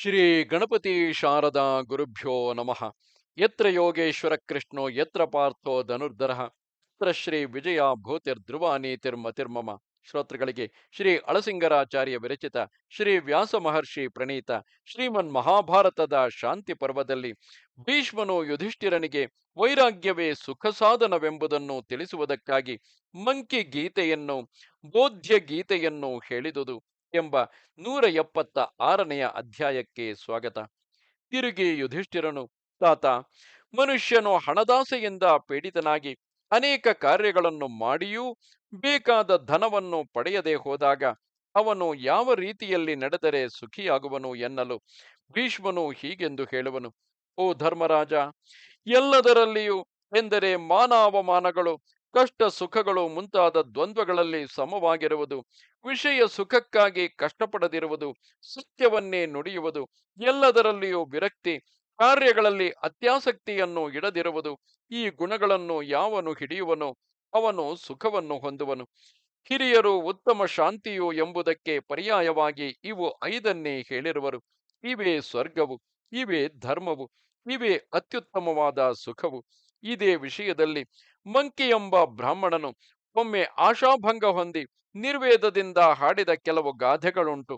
ಶ್ರೀ ಗಣಪತಿ ಶಾರದಾ ಗುರುಭ್ಯೋ ನಮಃ. ಯತ್ರ ಯೋಗೇಶ್ವರ ಕೃಷ್ಣೋ, ಯತ್ರ ಪಾರ್ಥೋ ಧನುರ್ಧರ. ಯತ್ರ ಶ್ರೀ ವಿಜಯ ಭೂತಿರ್ ಧ್ರುವಾನೀತಿರ್ಮ ತಿರ್ಮಮ. ಶ್ರೋತೃಗಳಿಗೆ ಶ್ರೀ ಅಳಸಿಂಗರಾಚಾರ್ಯ ವಿರಚಿತ ಶ್ರೀ ವ್ಯಾಸ ಮಹರ್ಷಿ ಪ್ರಣೀತ ಶ್ರೀಮನ್ ಮಹಾಭಾರತದ ಶಾಂತಿ ಪರ್ವದಲ್ಲಿ ಭೀಷ್ಮನು ಯುಧಿಷ್ಠಿರನಿಗೆ ವೈರಾಗ್ಯವೇ ಸುಖ ಸಾಧನವೆಂಬುದನ್ನು ತಿಳಿಸುವುದಕ್ಕಾಗಿ ಮಂಕಿ ಗೀತೆಯನ್ನು, ಬೋಧ್ಯ ಗೀತೆಯನ್ನು ಹೇಳಿದುದು. ಎಂಬ ನೂರ ಎಪ್ಪತ್ತ ಆರನೆಯ ಅಧ್ಯಾಯಕ್ಕೆ ಸ್ವಾಗತ. ತಿರುಗಿ ಯುಧಿಷ್ಠಿರನು, ತಾತ, ಮನುಷ್ಯನು ಹಣದಾಸೆಯಿಂದ ಪೀಡಿತನಾಗಿ ಅನೇಕ ಕಾರ್ಯಗಳನ್ನು ಮಾಡಿಯೂ ಬೇಕಾದ ಧನವನ್ನು ಪಡೆಯದೆ ಹೋದಾಗ ಅವನು ಯಾವ ರೀತಿಯಲ್ಲಿ ನಡೆದರೆ ಸುಖಿಯಾಗುವನು ಎನ್ನಲು ಭೀಷ್ಮನು ಹೀಗೆಂದು ಹೇಳುವನು. ಓ ಧರ್ಮರಾಜ, ಎಲ್ಲದರಲ್ಲಿಯೂ ಎಂದರೆ ಮಾನಾವಮಾನಗಳು ಕಷ್ಟ ಸುಖಗಳು ಮುಂತಾದ ದ್ವಂದ್ವಗಳಲ್ಲಿ ಸಮವಾಗಿರುವುದು, ವಿಷಯ ಸುಖಕ್ಕಾಗಿ ಕಷ್ಟಪಡದಿರುವುದು, ಸತ್ಯವನ್ನೇ ನುಡಿಯುವುದು, ಎಲ್ಲದರಲ್ಲಿಯೂ ವಿರಕ್ತಿ, ಕಾರ್ಯಗಳಲ್ಲಿ ಅತ್ಯಾಸಕ್ತಿಯನ್ನು ಇಡದಿರುವುದು, ಈ ಗುಣಗಳನ್ನು ಯಾವನು ಹಿಡಿಯುವನು? ಅವನು ಸುಖವನ್ನು ಹೊಂದುವನು. ಹಿರಿಯರು ಉತ್ತಮ ಶಾಂತಿಯು ಎಂಬುದಕ್ಕೆ ಪರ್ಯಾಯವಾಗಿ ಇವು ಐದನ್ನೇ ಹೇಳಿರುವರು. ಇವೇ ಸ್ವರ್ಗವು, ಇವೇ ಧರ್ಮವು, ಇವೇ ಅತ್ಯುತ್ತಮವಾದ ಸುಖವು. ಇದೇ ವಿಷಯದಲ್ಲಿ ಮಂಕಿ ಎಂಬ ಬ್ರಾಹ್ಮಣನು ಒಮ್ಮೆ ಆಶಾಭಂಗ ಹೊಂದಿ ನಿರ್ವೇದದಿಂದ ಹಾಡಿದ ಕೆಲವು ಗಾದೆಗಳುಂಟು.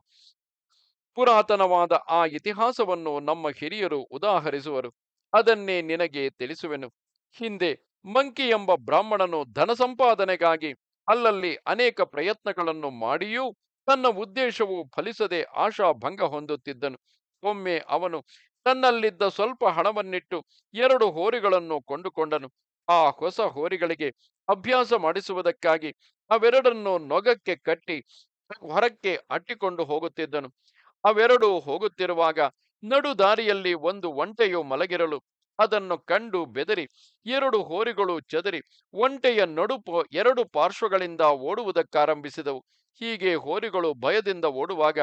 ಪುರಾತನವಾದ ಆ ಇತಿಹಾಸವನ್ನು ನಮ್ಮ ಹಿರಿಯರು ಉದಾಹರಿಸುವರು. ಅದನ್ನೇ ನಿನಗೆ ತಿಳಿಸುವೆನು. ಹಿಂದೆ ಮಂಕಿ ಎಂಬ ಬ್ರಾಹ್ಮಣನು ಧನ ಸಂಪಾದನೆಗಾಗಿ ಅಲ್ಲಲ್ಲಿ ಅನೇಕ ಪ್ರಯತ್ನಗಳನ್ನು ಮಾಡಿಯೂ ತನ್ನ ಉದ್ದೇಶವು ಫಲಿಸದೆ ಆಶಾಭಂಗ ಹೊಂದುತ್ತಿದ್ದನು. ಒಮ್ಮೆ ಅವನು ತನ್ನಲ್ಲಿದ್ದ ಸ್ವಲ್ಪ ಹಣವನ್ನಿಟ್ಟು ಎರಡು ಹೋರಿಗಳನ್ನು ಕೊಂಡುಕೊಂಡನು. ಆ ಹೊಸ ಹೋರಿಗಳಿಗೆ ಅಭ್ಯಾಸ ಮಾಡಿಸುವುದಕ್ಕಾಗಿ ಅವೆರಡನ್ನು ನೊಗಕ್ಕೆ ಕಟ್ಟಿ ಹೊರಕ್ಕೆ ಅಟ್ಟಿಕೊಂಡು ಹೋಗುತ್ತಿದ್ದನು. ಅವೆರಡು ಹೋಗುತ್ತಿರುವಾಗ ನಡು ದಾರಿಯಲ್ಲಿ ಒಂದು ಒಂಟೆಯು ಮಲಗಿರಲು ಅದನ್ನು ಕಂಡು ಬೆದರಿ, ಎರಡು ಹೋರಿಗಳು ಚದರಿ, ಒಂಟೆಯ ನಡುಪು ಎರಡು ಪಾರ್ಶ್ವಗಳಿಂದ ಓಡುವುದಕ್ಕಾರಂಭಿಸಿದವು. ಹೀಗೆ ಹೋರಿಗಳು ಭಯದಿಂದ ಓಡುವಾಗ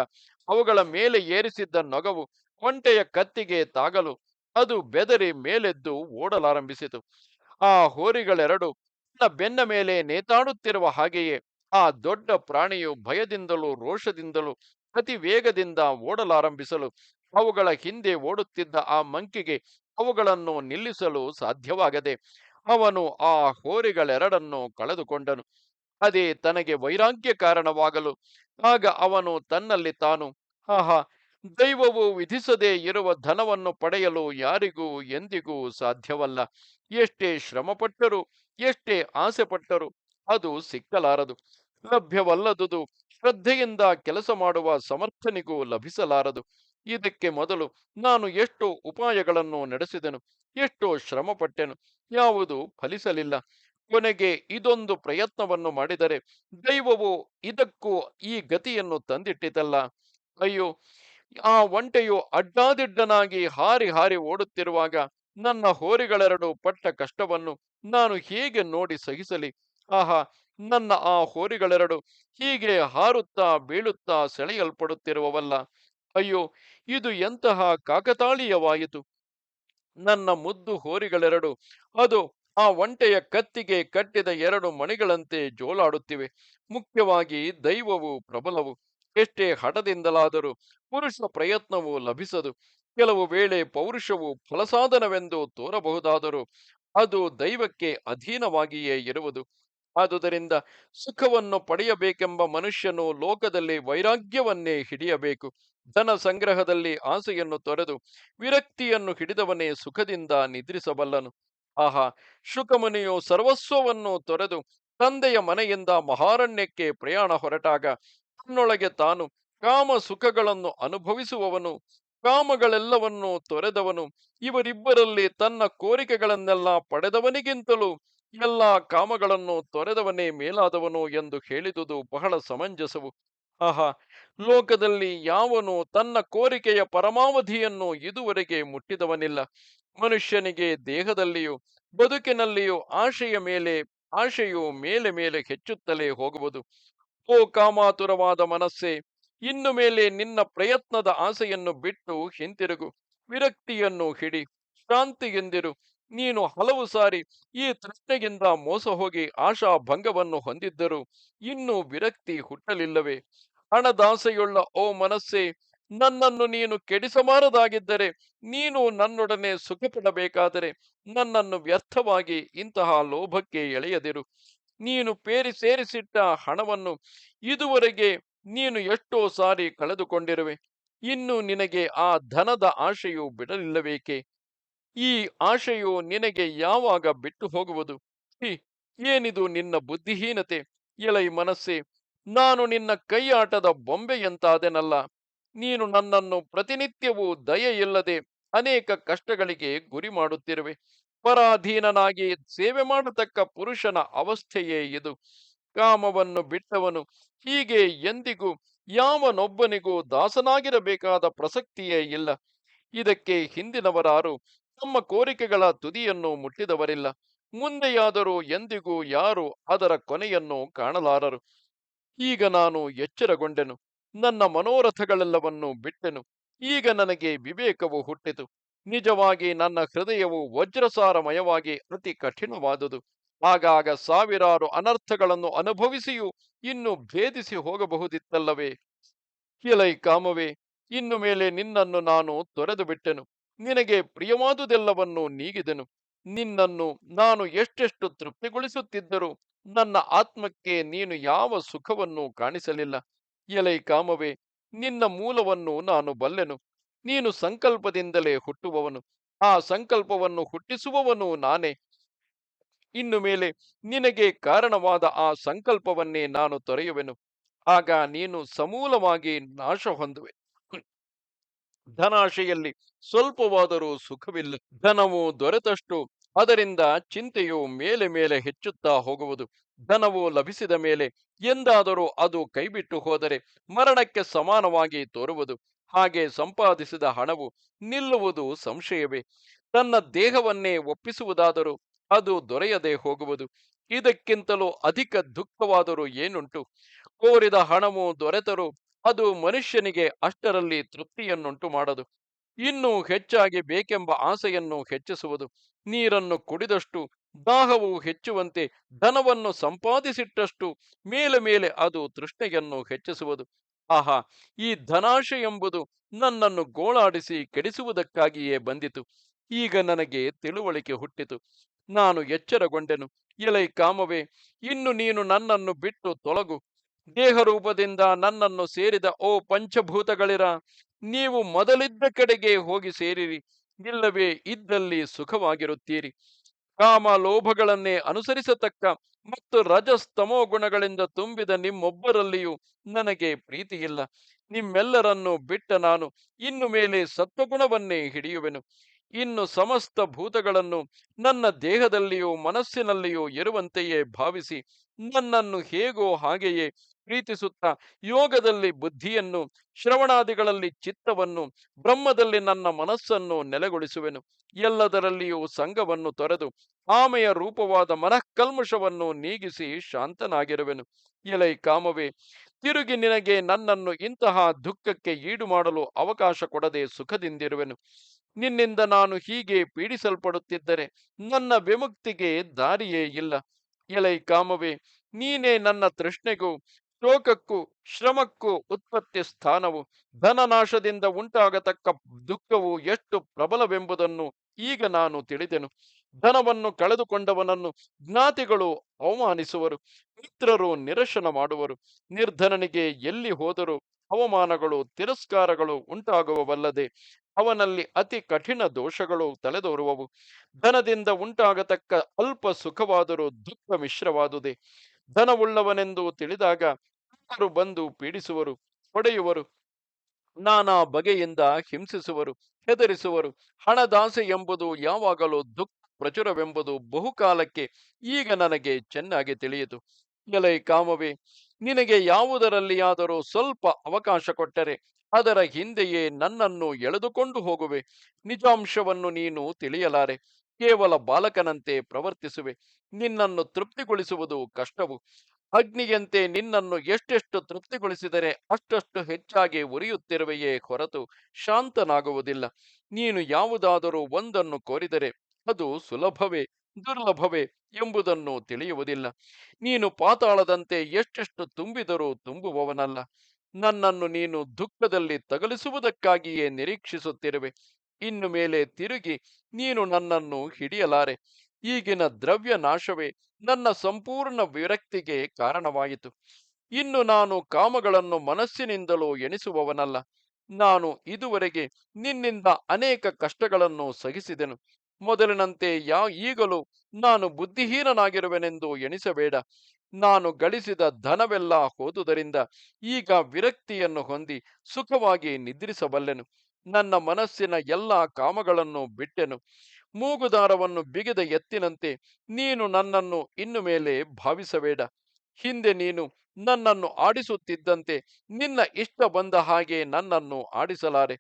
ಅವುಗಳ ಮೇಲೆ ಏರಿಸಿದ್ದ ನೊಗವು ಒಂಟೆಯ ಕತ್ತಿಗೆ ತಾಗಲು ಅದು ಬೆದರಿ ಮೇಲೆದ್ದು ಓಡಲಾರಂಭಿಸಿತು. ಆ ಹೋರಿಗಳೆರಡು ತನ್ನ ಬೆನ್ನ ಮೇಲೆ ನೇತಾಡುತ್ತಿರುವ ಹಾಗೆಯೇ ಆ ದೊಡ್ಡ ಪ್ರಾಣಿಯು ಭಯದಿಂದಲೂ ರೋಷದಿಂದಲೂ ಅತಿ ವೇಗದಿಂದ ಓಡಲಾರಂಭಿಸಲು ಅವುಗಳ ಹಿಂದೆ ಓಡುತ್ತಿದ್ದ ಆ ಮಂಕಿಗೆ ಅವುಗಳನ್ನು ನಿಲ್ಲಿಸಲು ಸಾಧ್ಯವಾಗದೆ ಅವನು ಆ ಹೋರಿಗಳೆರಡನ್ನು ಕಳೆದುಕೊಂಡನು. ಅದೇ ತನಗೆ ವೈರಾಗ್ಯ ಕಾರಣವಾಗಲು ಆಗ ಅವನು ತನ್ನಲ್ಲಿ ತಾನು, ಆಹಾ, ದೈವವು ವಿಧಿಸದೇ ಇರುವ ಧನವನ್ನು ಪಡೆಯಲು ಯಾರಿಗೂ ಎಂದಿಗೂ ಸಾಧ್ಯವಲ್ಲ. ಎಷ್ಟೇ ಶ್ರಮಪಟ್ಟರೂ, ಎಷ್ಟೇ ಆಸೆ ಪಟ್ಟರೂ ಅದು ಸಿಕ್ಕಲಾರದು. ಲಭ್ಯವಲ್ಲದುದು, ಶ್ರದ್ಧೆಯಿಂದ ಕೆಲಸ ಮಾಡುವ ಸಮರ್ಥನಿಗೂ ಲಭಿಸಲಾರದು. ಇದಕ್ಕೆ ಮೊದಲು ನಾನು ಎಷ್ಟು ಉಪಾಯಗಳನ್ನು ನಡೆಸಿದೆನು, ಎಷ್ಟೋ ಶ್ರಮಪಟ್ಟೆನು, ಯಾವುದು ಫಲಿಸಲಿಲ್ಲ. ಕೊನೆಗೆ ಇದೊಂದು ಪ್ರಯತ್ನವನ್ನು ಮಾಡಿದರೆ ದೈವವು ಇದಕ್ಕೂ ಈ ಗತಿಯನ್ನು ತಂದಿಟ್ಟಿತಲ್ಲ. ಅಯ್ಯೋ, ಆ ಒಂಟೆಯು ಅಡ್ಡಾದಿಡ್ಡನಾಗಿ ಹಾರಿ ಹಾರಿ ಓಡುತ್ತಿರುವಾಗ ನನ್ನ ಹೋರಿಗಳೆರಡು ಪಟ್ಟ ಕಷ್ಟವನ್ನು ನಾನು ಹೇಗೆ ನೋಡಿ ಸಹಿಸಲಿ? ಆಹಾ, ನನ್ನ ಆ ಹೋರಿಗಳೆರಡು ಹೀಗೆ ಹಾರುತ್ತಾ ಬೀಳುತ್ತಾ ಸೆಳೆಯಲ್ಪಡುತ್ತಿರುವವಲ್ಲ. ಅಯ್ಯೋ, ಇದು ಎಂತಹ ಕಾಕತಾಳೀಯವಾಯಿತು. ನನ್ನ ಮುದ್ದು ಹೋರಿಗಳೆರಡು, ಅದು ಆ ಒಂಟೆಯ ಕತ್ತಿಗೆ ಕಟ್ಟಿದ ಎರಡು ಮಣಿಗಳಂತೆ ಜೋಲಾಡುತ್ತಿವೆ. ಮುಖ್ಯವಾಗಿ ದೈವವು ಪ್ರಬಲವು. ಎಷ್ಟೇ ಹಠದಿಂದಲಾದರೂ ಪುರುಷ ಪ್ರಯತ್ನವು ಲಭಿಸದು. ಕೆಲವು ವೇಳೆ ಪೌರುಷವು ಫಲಸಾಧನವೆಂದು ತೋರಬಹುದಾದರೂ ಅದು ದೈವಕ್ಕೆ ಅಧೀನವಾಗಿಯೇ ಇರುವುದು. ಆದುದರಿಂದ ಸುಖವನ್ನು ಪಡೆಯಬೇಕೆಂಬ ಮನುಷ್ಯನು ಲೋಕದಲ್ಲಿ ವೈರಾಗ್ಯವನ್ನೇ ಹಿಡಿಯಬೇಕು. ಧನ ಸಂಗ್ರಹದಲ್ಲಿ ಆಸೆಯನ್ನು ತೊರೆದು ವಿರಕ್ತಿಯನ್ನು ಹಿಡಿದವನೇ ಸುಖದಿಂದ ನಿದ್ರಿಸಬಲ್ಲನು. ಆಹಾ, ಶುಕಮುನಿಯು ಸರ್ವಸ್ವವನ್ನು ತೊರೆದು ತಂದೆಯ ಮನೆಯಿಂದ ಮಹಾರಣ್ಯಕ್ಕೆ ಪ್ರಯಾಣ ಹೊರಟಾಗ ತನ್ನೊಳಗೆ ತಾನು ಕಾಮ ಸುಖಗಳನ್ನು ಅನುಭವಿಸುವವನು, ಕಾಮಗಳೆಲ್ಲವನ್ನೂ ತೊರೆದವನು. ಇವರಿಬ್ಬರಲ್ಲಿ ತನ್ನ ಕೋರಿಕೆಗಳನ್ನೆಲ್ಲ ಪಡೆದವನಿಗಿಂತಲೂ ಎಲ್ಲ ಕಾಮಗಳನ್ನು ತೊರೆದವನೇ ಮೇಲಾದವನು ಎಂದು ಹೇಳಿದುದು ಬಹಳ ಸಮಂಜಸವು. ಆಹಾ, ಲೋಕದಲ್ಲಿ ಯಾವನು ತನ್ನ ಕೋರಿಕೆಯ ಪರಮಾವಧಿಯನ್ನು ಇದುವರೆಗೆ ಮುಟ್ಟಿದವನಿಲ್ಲ. ಮನುಷ್ಯನಿಗೆ ದೇಹದಲ್ಲಿಯೂ, ಬದುಕಿನಲ್ಲಿಯೂ ಆಶೆಯ ಮೇಲೆ, ಆಶೆಯು ಮೇಲೆ ಮೇಲೆ ಹೆಚ್ಚುತ್ತಲೇ ಹೋಗುವುದು. ಓ ಕಾಮಾತುರವಾದ ಮನಸ್ಸೇ, ಇನ್ನು ಮೇಲೆ ನಿನ್ನ ಪ್ರಯತ್ನದ ಆಸೆಯನ್ನು ಬಿಟ್ಟು ಹಿಂತಿರುಗು, ವಿರಕ್ತಿಯನ್ನು ಹಿಡಿ ಶಾಂತಿಗೆಂದಿರು ನೀನು ಹಲವು ಸಾರಿ ಈ ತೃಷ್ಣೆಗಿಂತ ಮೋಸ ಹೋಗಿ ಆಶಾ ಭಂಗವನ್ನು ಹೊಂದಿದ್ದರೂ ಇನ್ನೂ ವಿರಕ್ತಿ ಹುಟ್ಟಲಿಲ್ಲವೇ? ಹಣದಾಸೆಯುಳ್ಳ ಓ ಮನಸ್ಸೇ, ನನ್ನನ್ನು ನೀನು ಕೆಡಿಸಬಾರದಾಗಿದ್ದರೆ ನೀನು ನನ್ನೊಡನೆ ಸುಖಪಡಬೇಕಾದರೆ ನನ್ನನ್ನು ವ್ಯರ್ಥವಾಗಿ ಇಂತಹ ಲೋಭಕ್ಕೆ ಎಳೆಯದಿರು. ನೀನು ಪೇರಿ ಸೇರಿಸಿಟ್ಟ ಹಣವನ್ನು ಇದುವರೆಗೆ ನೀನು ಎಷ್ಟೋ ಸಾರಿ ಕಳೆದುಕೊಂಡಿರುವೆ. ಇನ್ನು ನಿನಗೆ ಆ ಧನದ ಆಶೆಯು ಬಿಡಲಿಲ್ಲಬೇಕೆ ಈ ಆಶೆಯು ನಿನಗೆ ಯಾವಾಗ ಬಿಟ್ಟು ಹೋಗುವುದು? ಹಿ ಏನಿದು ನಿನ್ನ ಬುದ್ಧಿಹೀನತೆ? ಎಲೈ ಮನಸ್ಸೆ, ನಾನು ನಿನ್ನ ಕೈಯಾಟದ ಬೊಂಬೆಯಂತಾದೆನಲ್ಲ. ನೀನು ನನ್ನನ್ನು ಪ್ರತಿನಿತ್ಯವೂ ದಯೆಯಿಲ್ಲದೆ ಅನೇಕ ಕಷ್ಟಗಳಿಗೆ ಗುರಿ ಮಾಡುತ್ತಿರುವೆ ಪರಾಧೀನನಾಗಿ ಸೇವೆ ಮಾಡತಕ್ಕ ಪುರುಷನ ಅವಸ್ಥೆಯೇ ಇದು. ಕಾಮವನ್ನು ಬಿಟ್ಟವನು ಹೀಗೆ ಎಂದಿಗೂ ಯಾವನೊಬ್ಬನಿಗೂ ದಾಸನಾಗಿರಬೇಕಾದ ಪ್ರಸಕ್ತಿಯೇ ಇಲ್ಲ. ಇದಕ್ಕೆ ಹಿಂದಿನವರಾರು ತಮ್ಮ ಕೋರಿಕೆಗಳ ತುದಿಯನ್ನು ಮುಟ್ಟಿದವರಿಲ್ಲ. ಮುಂದೆಯಾದರೂ ಎಂದಿಗೂ ಯಾರು ಅದರ ಕೊನೆಯನ್ನು ಕಾಣಲಾರರು. ಈಗ ನಾನು ಎಚ್ಚರಗೊಂಡೆನು. ನನ್ನ ಮನೋರಥಗಳೆಲ್ಲವನ್ನು ಬಿಟ್ಟೆನು. ಈಗ ನನಗೆ ವಿವೇಕವು ಹುಟ್ಟಿತು. ನಿಜವಾಗಿ ನನ್ನ ಹೃದಯವು ವಜ್ರಸಾರಮಯವಾಗಿ ಅತಿ ಕಠಿಣವಾದುದು. ಆಗಾಗ ಸಾವಿರಾರು ಅನರ್ಥಗಳನ್ನು ಅನುಭವಿಸಿಯೂ ಇನ್ನು ಭೇದಿಸಿ ಹೋಗಬಹುದಿತ್ತಲ್ಲವೇ? ಎಲೈ ಕಾಮವೇ, ಇನ್ನು ಮೇಲೆ ನಿನ್ನನ್ನು ನಾನು ತೊರೆದು ಬಿಟ್ಟೆನು. ನಿನಗೆ ಪ್ರಿಯವಾದುದೆಲ್ಲವನ್ನು ನೀಗಿದೆನು. ನಿನ್ನನ್ನು ನಾನು ಎಷ್ಟೆಷ್ಟು ತೃಪ್ತಿಗೊಳಿಸುತ್ತಿದ್ದರೂ ನನ್ನ ಆತ್ಮಕ್ಕೆ ನೀನು ಯಾವ ಸುಖವನ್ನು ಕಾಣಿಸಲಿಲ್ಲ. ಎಲೈ ಕಾಮವೇ, ನಿನ್ನ ಮೂಲವನ್ನು ನಾನು ಬಲ್ಲೆನು. ನೀನು ಸಂಕಲ್ಪದಿಂದಲೇ ಹುಟ್ಟುವವನು. ಆ ಸಂಕಲ್ಪವನ್ನು ಹುಟ್ಟಿಸುವವನು ನಾನೇ. ಇನ್ನು ಮೇಲೆ ನಿನಗೆ ಕಾರಣವಾದ ಆ ಸಂಕಲ್ಪವನ್ನೇ ನಾನು ತೊರೆಯುವೆನು. ಆಗ ನೀನು ಸಮೂಲವಾಗಿ ನಾಶ ಹೊಂದುವೆ ಧನಾಶೆಯಲ್ಲಿ ಸ್ವಲ್ಪವಾದರೂ ಸುಖವಿಲ್ಲ. ಧನವು ದೊರೆತಷ್ಟು ಅದರಿಂದ ಚಿಂತೆಯು ಮೇಲೆ ಮೇಲೆ ಹೆಚ್ಚುತ್ತಾ ಹೋಗುವುದು. ಧನವು ಲಭಿಸಿದ ಮೇಲೆ ಎಂದಾದರೂ ಅದು ಕೈಬಿಟ್ಟು ಹೋದರೆ ಮರಣಕ್ಕೆ ಸಮಾನವಾಗಿ ತೋರುವುದು. ಹಾಗೆ ಸಂಪಾದಿಸಿದ ಹಣವು ನಿಲ್ಲುವುದು ಸಂಶಯವೇ. ತನ್ನ ದೇಹವನ್ನೇ ಒಪ್ಪಿಸುವುದಾದರೂ ಅದು ದೊರೆಯದೆ ಹೋಗುವುದು. ಇದಕ್ಕಿಂತಲೂ ಅಧಿಕ ದುಃಖವಾದರೂ ಏನುಂಟು? ಕೋರಿದ ಹಣವು ದೊರೆತರೂ ಅದು ಮನುಷ್ಯನಿಗೆ ಅಷ್ಟರಲ್ಲಿ ತೃಪ್ತಿಯನ್ನುಂಟು ಮಾಡದು. ಇನ್ನೂ ಹೆಚ್ಚಾಗಿ ಬೇಕೆಂಬ ಆಸೆಯನ್ನು ಹೆಚ್ಚಿಸುವುದು. ನೀರನ್ನು ಕುಡಿದಷ್ಟು, ದಾಹವು ಹೆಚ್ಚುವಂತೆ ಧನವನ್ನು ಸಂಪಾದಿಸಿಟ್ಟಷ್ಟು ಮೇಲೆ ಮೇಲೆ ಅದು ತೃಷ್ಣೆಯನ್ನು ಹೆಚ್ಚಿಸುವುದು. ಆಹಾ, ಈ ಧನಾಶೆ ಎಂಬುದು ನನ್ನನ್ನು ಗೋಳಾಡಿಸಿ ಕೆಡಿಸುವುದಕ್ಕಾಗಿಯೇ ಬಂದಿತು. ಈಗ ನನಗೆ ತಿಳುವಳಿಕೆ ಹುಟ್ಟಿತು. ನಾನು ಎಚ್ಚರಗೊಂಡೆನು. ಎಲೈ ಕಾಮವೇ, ಇನ್ನು ನೀನು ನನ್ನನ್ನು ಬಿಟ್ಟು ತೊಲಗು. ದೇಹರೂಪದಿಂದ ನನ್ನನ್ನು ಸೇರಿದ, ಓ ಪಂಚಭೂತಗಳಿರ, ನೀವು ಮೊದಲಿದ್ದ ಕಡೆಗೆ ಹೋಗಿ ಸೇರಿರಿ. ಇಲ್ಲವೇ ಇದ್ದಲ್ಲಿ ಸುಖವಾಗಿರುತ್ತೀರಿ. ಕಾಮ ಲೋಭಗಳನ್ನೇ ಅನುಸರಿಸತಕ್ಕ ಮತ್ತು ರಜಸ್ತಮೋ ಗುಣಗಳಿಂದ ತುಂಬಿದ ನಿಮ್ಮೊಬ್ಬರಲ್ಲಿಯೂ ನನಗೆ ಪ್ರೀತಿಯಿಲ್ಲ. ನಿಮ್ಮೆಲ್ಲರನ್ನು ಬಿಟ್ಟ ನಾನು ಇನ್ನು ಮೇಲೆ ಸತ್ವಗುಣವನ್ನೇ ಹಿಡಿಯುವೆನು. ಇನ್ನು ಸಮಸ್ತ ಭೂತಗಳನ್ನು ನನ್ನ ದೇಹದಲ್ಲಿಯೂ ಮನಸ್ಸಿನಲ್ಲಿಯೂ ಇರುವಂತೆಯೇ ಭಾವಿಸಿ, ನನ್ನನ್ನು ಹೇಗೋ ಹಾಗೆಯೇ ಪ್ರೀತಿಸುತ್ತಾ ಯೋಗದಲ್ಲಿ ಬುದ್ಧಿಯನ್ನು, ಶ್ರವಣಾದಿಗಳಲ್ಲಿ ಚಿತ್ತವನ್ನು, ಬ್ರಹ್ಮದಲ್ಲಿ ನನ್ನ ಮನಸ್ಸನ್ನು ನೆಲೆಗೊಳಿಸುವೆನು. ಎಲ್ಲದರಲ್ಲಿಯೂ ಸಂಘವನ್ನು ತೊರೆದು ಆಮೆಯ ರೂಪವಾದ ಮನಃಕಲ್ಮಶವನ್ನು ನೀಗಿಸಿ ಶಾಂತನಾಗಿರುವೆನು. ಎಲೈ ಕಾಮವೇ, ತಿರುಗಿ ನಿನಗೆ ನನ್ನನ್ನು ಇಂತಹ ದುಃಖಕ್ಕೆ ಈಡು ಮಾಡಲು ಅವಕಾಶ ಕೊಡದೆ ಸುಖದಿಂದಿರುವೆನು. ನಿನ್ನಿಂದ ನಾನು ಹೀಗೆ ಪೀಡಿಸಲ್ಪಡುತ್ತಿದ್ದರೆ ನನ್ನ ವಿಮುಕ್ತಿಗೆ ದಾರಿಯೇ ಇಲ್ಲ. ಎಲೈ ಕಾಮವೇ, ನೀನೇ ನನ್ನ ತೃಷ್ಣೆಗೂ ಶೋಕಕ್ಕೂ, ಶ್ರಮಕ್ಕೂ ಉತ್ಪತ್ತಿ ಸ್ಥಾನವು ಧನನಾಶದಿಂದ ಉಂಟಾಗತಕ್ಕ ದುಃಖವು ಎಷ್ಟು ಪ್ರಬಲವೆಂಬುದನ್ನು ಈಗ ನಾನು ತಿಳಿದೆನು. ಧನವನ್ನು ಕಳೆದುಕೊಂಡವನನ್ನು ಜ್ಞಾತಿಗಳು ಅವಮಾನಿಸುವರು, ಮಿತ್ರರು ನಿರಶನ ಮಾಡುವರು, ನಿರ್ಧನನಿಗೆ ಎಲ್ಲಿ ಹೋದರೂ ಅವಮಾನಗಳು, ತಿರಸ್ಕಾರಗಳು ಉಂಟಾಗುವವಲ್ಲದೆ ಅವನಲ್ಲಿ ಅತಿ ಕಠಿಣ ದೋಷಗಳು ತಲೆದೋರುವವು. ಧನದಿಂದ ಉಂಟಾಗತಕ್ಕ ಅಲ್ಪ ಸುಖವಾದರೂ ದುಃಖ ಮಿಶ್ರವಾದುದೇ ಧನವುಳ್ಳವನೆಂದು ತಿಳಿದಾಗ ಅವರು ಬಂದು ಪೀಡಿಸುವರು, ಹೊಡೆಯುವರು, ನಾನಾ ಬಗೆಯಿಂದ ಹಿಂಸಿಸುವರು, ಹೆದರಿಸುವರು. ಹಣದಾಸೆ ಎಂಬುದು ಯಾವಾಗಲೂ ದುಃಖ ಪ್ರಚುರವೆಂಬುದು ಬಹುಕಾಲಕ್ಕೆ ಈಗ ನನಗೆ ಚೆನ್ನಾಗಿ ತಿಳಿಯಿತು. ಎಲೈ ಕಾಮವೇ, ನಿನಗೆ ಯಾವುದರಲ್ಲಿಯಾದರೂ ಸ್ವಲ್ಪ ಅವಕಾಶ ಕೊಟ್ಟರೆ ಅದರ ಹಿಂದೆಯೇ ನನ್ನನ್ನು ಎಳೆದುಕೊಂಡು ಹೋಗುವೆ. ನಿಜಾಂಶವನ್ನು ನೀನು ತಿಳಿಯಲಾರೆ. ಕೇವಲ ಬಾಲಕನಂತೆ ಪ್ರವರ್ತಿಸುವೆ. ನಿನ್ನನ್ನು ತೃಪ್ತಿಗೊಳಿಸುವುದು ಕಷ್ಟವು. ಅಗ್ನಿಯಂತೆ ನಿನ್ನನ್ನು ಎಷ್ಟೆಷ್ಟು ತೃಪ್ತಿಗೊಳಿಸಿದರೆ ಅಷ್ಟಷ್ಟು ಹೆಚ್ಚಾಗಿ ಉರಿಯುತ್ತಿರುವೆಯೇ ಹೊರತು ಶಾಂತನಾಗುವುದಿಲ್ಲ. ನೀನು ಯಾವುದಾದರೂ ಒಂದನ್ನು ಕೋರಿದರೆ ಅದು ಸುಲಭವೇ, ದುರ್ಲಭವೇ ಎಂಬುದನ್ನು ತಿಳಿಯುವುದಿಲ್ಲ. ನೀನು ಪಾತಾಳದಂತೆ ಎಷ್ಟೆಷ್ಟು ತುಂಬಿದರೂ ತುಂಬುವವನಲ್ಲ. ನನ್ನನ್ನು ನೀನು ದುಃಖದಲ್ಲಿ ತಗಲಿಸುವುದಕ್ಕಾಗಿಯೇ ನಿರೀಕ್ಷಿಸುತ್ತಿರುವೆ. ಇನ್ನು ಮೇಲೆ ತಿರುಗಿ, ನೀನು ನನ್ನನ್ನು ಹಿಡಿಯಲಾರೆ. ಈಗಿನ ದ್ರವ್ಯ ನಾಶವೇ ನನ್ನ ಸಂಪೂರ್ಣ ವಿರಕ್ತಿಗೆ ಕಾರಣವಾಯಿತು. ಇನ್ನು ನಾನು ಕಾಮಗಳನ್ನು ಮನಸ್ಸಿನಿಂದಲೂ ಎಣಿಸುವವನಲ್ಲ. ನಾನು ಇದುವರೆಗೆ ನಿನ್ನಿಂದ ಅನೇಕ ಕಷ್ಟಗಳನ್ನು ಸಹಿಸಿದೆನು. ಮೊದಲಿನಂತೆ ಯಾ ಈಗಲೂ ನಾನು ಬುದ್ಧಿಹೀನನಾಗಿರುವೆನೆಂದು ಎಣಿಸಬೇಡ. ನಾನು ಗಳಿಸಿದ ಧನವೆಲ್ಲ ಹೋದುದರಿಂದ ಈಗ ವಿರಕ್ತಿಯನ್ನು ಹೊಂದಿ ಸುಖವಾಗಿ ನಿದ್ರಿಸಬಲ್ಲೆನು. ನನ್ನ ಮನಸ್ಸಿನ ಎಲ್ಲ ಕಾಮಗಳನ್ನು ಬಿಟ್ಟೆನು. ಮೂಗುದಾರವನ್ನು ಬಿಗಿದ ಎತ್ತಿನಂತೆ ನೀನು ನನ್ನನ್ನು ಇನ್ನು ಮೇಲೆ ಭಾವಿಸಬೇಡ. ಹಿಂದೆ ನೀನು ನನ್ನನ್ನು ಆಡಿಸುತ್ತಿದ್ದಂತೆ ನಿನ್ನ ಇಷ್ಟ ಬಂದ ಹಾಗೆ ನನ್ನನ್ನು ಆಡಿಸಲಾರೆ.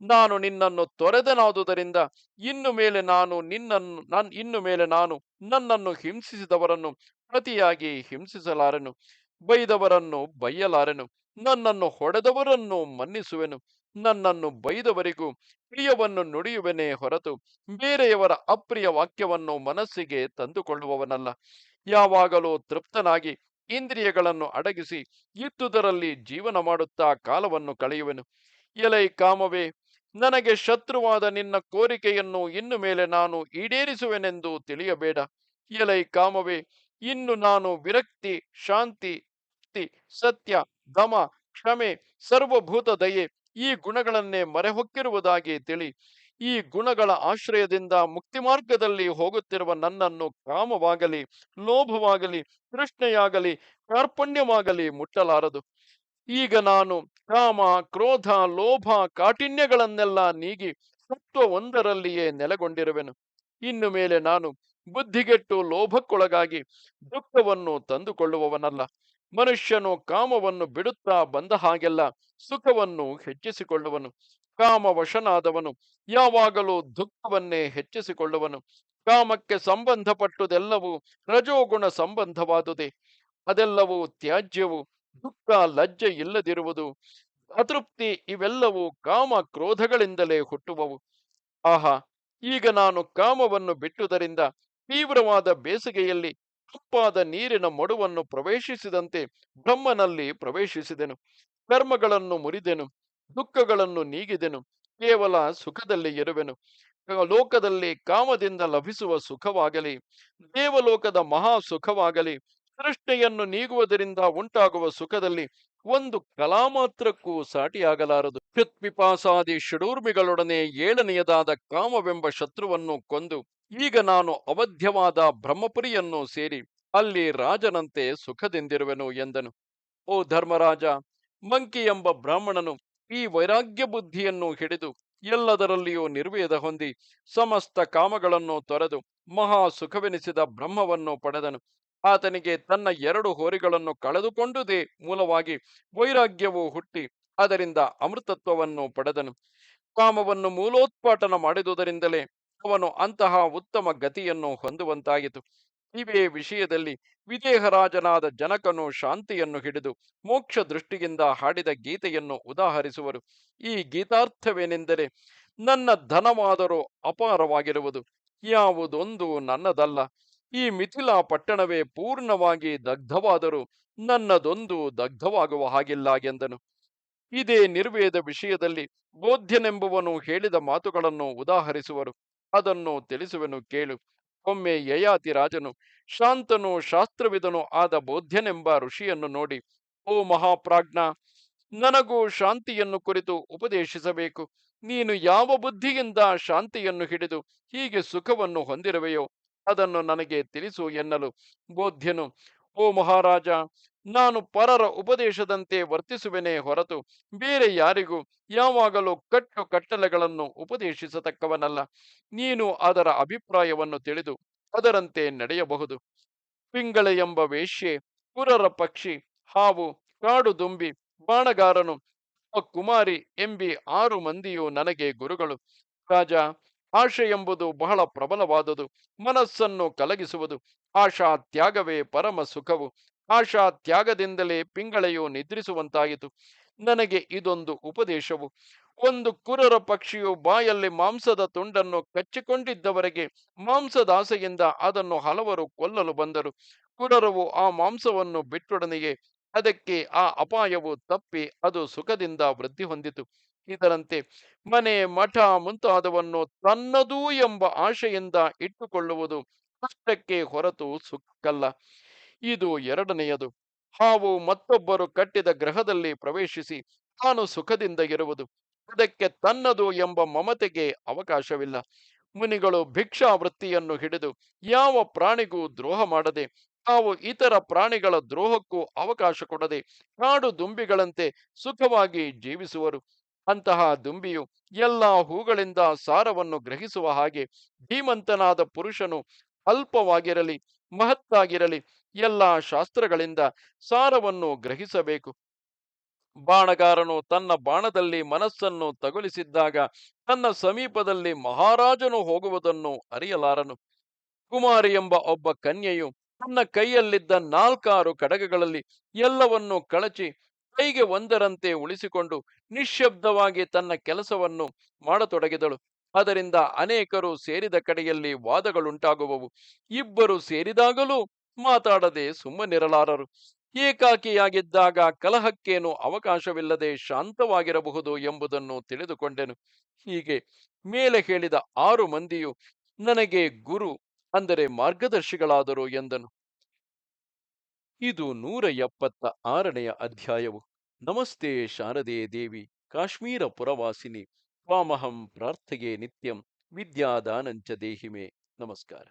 ನಾನು ನಿನ್ನನ್ನು ತೊರೆದನಾದುದರಿಂದ ಇನ್ನು ಮೇಲೆ ನಾನು ನಿನ್ನನ್ನು ನನ್, ಇನ್ನು ಮೇಲೆ ನಾನು ನನ್ನನ್ನು ಹಿಂಸಿಸಿದವರನ್ನು ಪ್ರತಿಯಾಗಿ ಹಿಂಸಿಸಲಾರೆನು. ಬೈದವರನ್ನು ಬೈಯಲಾರೆನು ನನ್ನನ್ನು ಹೊಡೆದವರನ್ನು ಮನ್ನಿಸುವೆನು. ನನ್ನನ್ನು ಬೈದವರಿಗೂ ಪ್ರಿಯವನ್ನು ನುಡಿಯುವೆನೇ ಹೊರತು ಬೇರೆಯವರ ಅಪ್ರಿಯ ವಾಕ್ಯವನ್ನು ಮನಸ್ಸಿಗೆ ತಂದುಕೊಳ್ಳುವವನಲ್ಲ. ಯಾವಾಗಲೂ ತೃಪ್ತನಾಗಿ ಇಂದ್ರಿಯಗಳನ್ನು ಅಡಗಿಸಿ ಇದ್ದುದರಲ್ಲಿ ಜೀವನ ಮಾಡುತ್ತಾ ಕಾಲವನ್ನು ಕಳೆಯುವೆನು. ಎಲೈ ಕಾಮವೇ, ನನಗೆ ಶತ್ರುವಾದ ನಿನ್ನ ಕೋರಿಕೆಯನ್ನು ಇನ್ನು ಮೇಲೆ ನಾನು ಈಡೇರಿಸುವೆನೆಂದು ತಿಳಿಯಬೇಡ. ಎಲೈ ಕಾಮವೇ, ಇನ್ನು ನಾನು ವಿರಕ್ತಿ, ಶಾಂತಿ ಸತ್ಯ, ದಮ, ಕ್ಷಮೆ, ಸರ್ವಭೂತ ದಯೆ ಈ ಗುಣಗಳನ್ನೇ ಮರೆಹೊಕ್ಕಿರುವುದಾಗಿ ತಿಳಿ, ಈ ಗುಣಗಳ ಆಶ್ರಯದಿಂದ ಮುಕ್ತಿ ಮಾರ್ಗದಲ್ಲಿ ಹೋಗುತ್ತಿರುವ ನನ್ನನ್ನು ಕಾಮವಾಗಲಿ, ಲೋಭವಾಗಲಿ ಕೃಷ್ಣೆಯಾಗಲಿ ಕಾರ್ಪಣ್ಯವಾಗಲಿ ಮುಟ್ಟಲಾರದು. ಈಗ ನಾನು ಕಾಮ, ಕ್ರೋಧ, ಲೋಭ, ಕಾಠಿಣ್ಯಗಳನ್ನೆಲ್ಲ ನೀಗಿ ಸತ್ವ ಒಂದರಲ್ಲಿಯೇ ನೆಲೆಗೊಂಡಿರುವೆನು. ಇನ್ನು ಮೇಲೆ ನಾನು ಬುದ್ಧಿಗೆಟ್ಟು ಲೋಭಕ್ಕೊಳಗಾಗಿ ದುಃಖವನ್ನು ತಂದುಕೊಳ್ಳುವವನಲ್ಲ. ಮನುಷ್ಯನು ಕಾಮವನ್ನು ಬಿಡುತ್ತಾ ಬಂದ ಹಾಗೆಲ್ಲ ಸುಖವನ್ನು ಹೆಚ್ಚಿಸಿಕೊಳ್ಳುವನು, ಕಾಮವಶನಾದವನು, ಯಾವಾಗಲೂ ದುಃಖವನ್ನೇ ಹೆಚ್ಚಿಸಿಕೊಳ್ಳುವನು. ಕಾಮಕ್ಕೆ ಸಂಬಂಧಪಟ್ಟುದೆಲ್ಲವೂ ರಜೋಗುಣ ಸಂಬಂಧವಾದುದೇ. ಅದೆಲ್ಲವೂ ತ್ಯಾಜ್ಯವು, ದುಃಖ ಲಜ್ಜೆ ಇಲ್ಲದಿರುವುದು, ಅತೃಪ್ತಿ ಇವೆಲ್ಲವೂ ಕಾಮ ಕ್ರೋಧಗಳಿಂದಲೇ ಹುಟ್ಟುವವು. ಆಹಾ, ಈಗ ನಾನು ಕಾಮವನ್ನು ಬಿಟ್ಟುದರಿಂದ ತೀವ್ರವಾದ ಬೇಸಿಗೆಯಲ್ಲಿ ತಂಪಾದ ನೀರಿನ ಮಡುವನ್ನು ಪ್ರವೇಶಿಸಿದಂತೆ ಬ್ರಹ್ಮನಲ್ಲಿ ಪ್ರವೇಶಿಸಿದೆನು. ಕರ್ಮಗಳನ್ನು ಮುರಿದೆನು, ದುಃಖಗಳನ್ನು ನೀಗಿದೆನು, ಕೇವಲ ಸುಖದಲ್ಲಿ ಇರುವೆನು. ಲೋಕದಲ್ಲಿ ಕಾಮದಿಂದ ಲಭಿಸುವ ಸುಖವಾಗಲಿ, ದೇವಲೋಕದ ಮಹಾ ಸುಖವಾಗಲಿ, ಸೃಷ್ಟಿಯನ್ನು ನೀಗುವುದರಿಂದ ಉಂಟಾಗುವ ಸುಖದಲ್ಲಿ ಒಂದು ಕಲಾ ಮಾತ್ರಕ್ಕೂ ಸಾಟಿಯಾಗಲಾರದು. ಕೃತ್ಪಿಪಾಸಾದಿ ಷಡೂರ್ಮಿಗಳೊಡನೆ ಏಳನೆಯದಾದ ಕಾಮವೆಂಬ ಶತ್ರುವನ್ನು ಕೊಂದು ಈಗ ನಾನು ಅವಧ್ಯವಾದ ಬ್ರಹ್ಮಪುರಿಯನ್ನು ಸೇರಿ ಅಲ್ಲಿ ರಾಜನಂತೆ ಸುಖದಿಂದಿರುವೆನು ಎಂದನು. ಓ ಧರ್ಮರಾಜ, ಮಂಕಿ ಎಂಬ ಬ್ರಾಹ್ಮಣನು ಈ ವೈರಾಗ್ಯ ಬುದ್ಧಿಯನ್ನು ಹಿಡಿದು ಎಲ್ಲದರಲ್ಲಿಯೂ ನಿರ್ವೇದ ಹೊಂದಿ ಸಮಸ್ತ ಕಾಮಗಳನ್ನು ತೊರೆದು ಮಹಾ ಸುಖವೆನಿಸಿದ ಬ್ರಹ್ಮವನ್ನು ಪಡೆದನು. ಆತನಿಗೆ ತನ್ನ ಎರಡು ಹೋರಿಗಳನ್ನು ಕಳೆದುಕೊಂಡುದೇ ಮೂಲವಾಗಿ ವೈರಾಗ್ಯವು ಹುಟ್ಟಿ ಅದರಿಂದ ಅಮೃತತ್ವವನ್ನು ಪಡೆದನು. ಕಾಮವನ್ನು ಮೂಲೋತ್ಪಾಟನ ಮಾಡಿದುದರಿಂದಲೇ ಅವನು ಅಂತಹ ಉತ್ತಮ ಗತಿಯನ್ನು ಹೊಂದುವಂತಾಯಿತು ಇವೇ ವಿಷಯದಲ್ಲಿ ವಿದೇಹರಾಜನಾದ ಜನಕನು ಶಾಂತಿಯನ್ನು ಹಿಡಿದು ಮೋಕ್ಷ ದೃಷ್ಟಿಯಿಂದ ಹಾಡಿದ ಗೀತೆಯನ್ನು ಉದಾಹರಿಸುವರು. ಈ ಗೀತಾರ್ಥವೇನೆಂದರೆ, ನನ್ನ ಧನವಾದರೂ ಅಪಾರವಾಗಿರುವುದು. ಯಾವುದೊಂದು ನನ್ನದಲ್ಲ. ಈ ಮಿಥಿಲಾ ಪಟ್ಟಣವೇ ಪೂರ್ಣವಾಗಿ ದಗ್ಧವಾದರೂ ನನ್ನದೊಂದು ದಗ್ಧವಾಗುವ ಹಾಗಿಲ್ಲ ಎಂದನು. ಇದೇ ನಿರ್ವೇದ ವಿಷಯದಲ್ಲಿ ಬೋಧ್ಯನೆಂಬುವನು ಹೇಳಿದ ಮಾತುಗಳನ್ನು ಉದಾಹರಿಸುವರು. ಅದನ್ನು ತಿಳಿಸುವೆನು ಕೇಳು. ಒಮ್ಮೆ ಯಯಾತಿ ರಾಜನು ಶಾಂತನು ಶಾಸ್ತ್ರವಿದನು ಆದ ಬೋಧ್ಯನೆಂಬ ಋಷಿಯನ್ನು ನೋಡಿ, ಓ ಮಹಾಪ್ರಾಜ್ಞ, ನನಗೂ ಶಾಂತಿಯನ್ನು ಕುರಿತು ಉಪದೇಶಿಸಬೇಕು. ನೀನು ಯಾವ ಬುದ್ಧಿಯಿಂದ ಶಾಂತಿಯನ್ನು ಹಿಡಿದು ಹೀಗೆ ಸುಖವನ್ನು ಹೊಂದಿರುವೆಯೋ ಅದನ್ನು ನನಗೆ ತಿಳಿಸು ಎನ್ನಲು ಬೋಧ್ಯನು, ಓ ಮಹಾರಾಜ ನಾನು ಪರರ ಉಪದೇಶದಂತೆ ವರ್ತಿಸುವೆನೇ ಹೊರತು ಬೇರೆ ಯಾರಿಗೂ ಯಾವಾಗಲೂ ಕಟ್ಟು ಕಟ್ಟಲೆಗಳನ್ನು ಉಪದೇಶಿಸತಕ್ಕವನಲ್ಲ. ನೀನು ಅದರ ಅಭಿಪ್ರಾಯವನ್ನು ತಿಳಿದು ಅದರಂತೆ ನಡೆಯಬಹುದು. ಪಿಂಗಳೆ ಎಂಬ ವೇಶ್ಯೆ, ಕುರರ ಪಕ್ಷಿ, ಹಾವು, ಕಾಡು ದುಂಬಿ, ಬಾಣಗಾರನು ಕುಮಾರಿ ಎಂಬಿ ಆರು ಮಂದಿಯು ನನಗೆ ಗುರುಗಳು. ರಾಜ, ಆಶೆ ಎಂಬುದು ಬಹಳ ಪ್ರಬಲವಾದುದು, ಮನಸ್ಸನ್ನು ಕಲಗಿಸುವುದು, ಆಶಾ ತ್ಯಾಗವೇ ಪರಮ ಸುಖವು. ಆಶಾ ತ್ಯಾಗದಿಂದಲೇ ಪಿಂಗಳೆಯು ನಿದ್ರಿಸುವಂತಾಯಿತು. ನನಗೆ ಇದೊಂದು ಉಪದೇಶವು. ಒಂದು ಕುರರ ಪಕ್ಷಿಯು ಬಾಯಲ್ಲಿ ಮಾಂಸದ ತುಂಡನ್ನು ಕಚ್ಚಿಕೊಂಡಿದ್ದವರೆಗೆ ಮಾಂಸದಾಸೆಯಿಂದ ಅದನ್ನು ಹಲವರು ಕೊಲ್ಲಲು ಬಂದರು. ಕುರರವು ಆ ಮಾಂಸವನ್ನು ಬಿಟ್ಟೊಡನೆಯೇ ಅದಕ್ಕೆ ಆ ಅಪಾಯವು ತಪ್ಪಿ ಅದು ಸುಖದಿಂದ ವೃದ್ಧಿ ಹೊಂದಿತು. ಇದರಂತೆ ಮನೆ ಮಠ ಮುಂತಾದವನ್ನು ತನ್ನದೂ ಎಂಬ ಆಶೆಯಿಂದ ಇಟ್ಟುಕೊಳ್ಳುವುದು ಕಷ್ಟಕ್ಕೆ ಹೊರತು ಸುಖಕ್ಕಲ್ಲ. ಇದು ಎರಡನೆಯದು. ಹಾವು ಮತ್ತೊಬ್ಬರು ಕಟ್ಟಿದ ಗ್ರಹದಲ್ಲಿ ಪ್ರವೇಶಿಸಿ ತಾನು ಸುಖದಿಂದ ಇರುವುದು. ಅದಕ್ಕೆ ತನ್ನದು ಎಂಬ ಮಮತೆಗೆ ಅವಕಾಶವಿಲ್ಲ. ಮುನಿಗಳು ಭಿಕ್ಷಾ ವೃತ್ತಿಯನ್ನು ಹಿಡಿದು ಯಾವ ಪ್ರಾಣಿಗೂ ದ್ರೋಹ ಮಾಡದೆ, ತಾವು ಇತರ ಪ್ರಾಣಿಗಳ ದ್ರೋಹಕ್ಕೂ ಅವಕಾಶ ಕೊಡದೆ ಕಾಡು ದುಂಬಿಗಳಂತೆ ಸುಖವಾಗಿ ಜೀವಿಸುವರು. ಅಂತಹ ದುಂಬಿಯು ಎಲ್ಲ ಹೂಗಳಿಂದ ಸಾರವನ್ನು ಗ್ರಹಿಸುವ ಹಾಗೆ ಧೀಮಂತನಾದ ಪುರುಷನು ಅಲ್ಪವಾಗಿರಲಿ, ಮಹತ್ತಾಗಿರಲಿ ಎಲ್ಲ ಶಾಸ್ತ್ರಗಳಿಂದ ಸಾರವನ್ನು ಗ್ರಹಿಸಬೇಕು. ಬಾಣಗಾರನು ತನ್ನ ಬಾಣದಲ್ಲಿ ಮನಸ್ಸನ್ನು ತಗುಲಿಸಿದ್ದಾಗ ತನ್ನ ಸಮೀಪದಲ್ಲಿ ಮಹಾರಾಜನು ಹೋಗುವುದನ್ನು ಅರಿಯಲಾರನು. ಕುಮಾರಿ ಎಂಬ ಒಬ್ಬ ಕನ್ಯೆಯು ತನ್ನ ಕೈಯಲ್ಲಿದ್ದ ನಾಲ್ಕಾರು ಕಡಗಗಳಲ್ಲಿ ಎಲ್ಲವನ್ನೂ ಕಳಚಿ ಕೈಗೆ ಒಂದರಂತೆ ಉಳಿಸಿಕೊಂಡು ನಿಶ್ಶಬ್ದವಾಗಿ ತನ್ನ ಕೆಲಸವನ್ನು ಮಾಡತೊಡಗಿದಳು. ಅದರಿಂದ ಅನೇಕರು ಸೇರಿದ ಕಡೆಯಲ್ಲಿ ವಾದಗಳುಂಟಾಗುವವು. ಇಬ್ಬರು ಸೇರಿದಾಗಲೂ ಮಾತಾಡದೆ ಸುಮ್ಮನಿರಲಾರರು ಏಕಾಕಿಯಾಗಿದ್ದಾಗ ಕಲಹಕ್ಕೇನು ಅವಕಾಶವಿಲ್ಲದೆ ಶಾಂತವಾಗಿರಬಹುದು ಎಂಬುದನ್ನು ತಿಳಿದುಕೊಂಡೆನು. ಹೀಗೆ ಮೇಲೆ ಹೇಳಿದ ಆರು ಮಂದಿಯು, ನನಗೆ ಗುರು ಅಂದರೆ ಮಾರ್ಗದರ್ಶಿಗಳಾದರು ಎಂದನು. ಇದು ನೂರ ಎಪ್ಪತ್ತ ಆರನೆಯ ಅಧ್ಯಾಯವು. ನಮಸ್ತೆ ಶಾರದೆ ದೇವಿ, ಕಾಶ್ಮೀರ ಪುರವಾಸಿನಿ, ತ್ವಾಮಹಂ ಪ್ರಾರ್ಥೆಗೆ ನಿತ್ಯಂ, ವಿದ್ಯಾದಾನಂಚ ದೇಹಿಮೆ. ನಮಸ್ಕಾರ.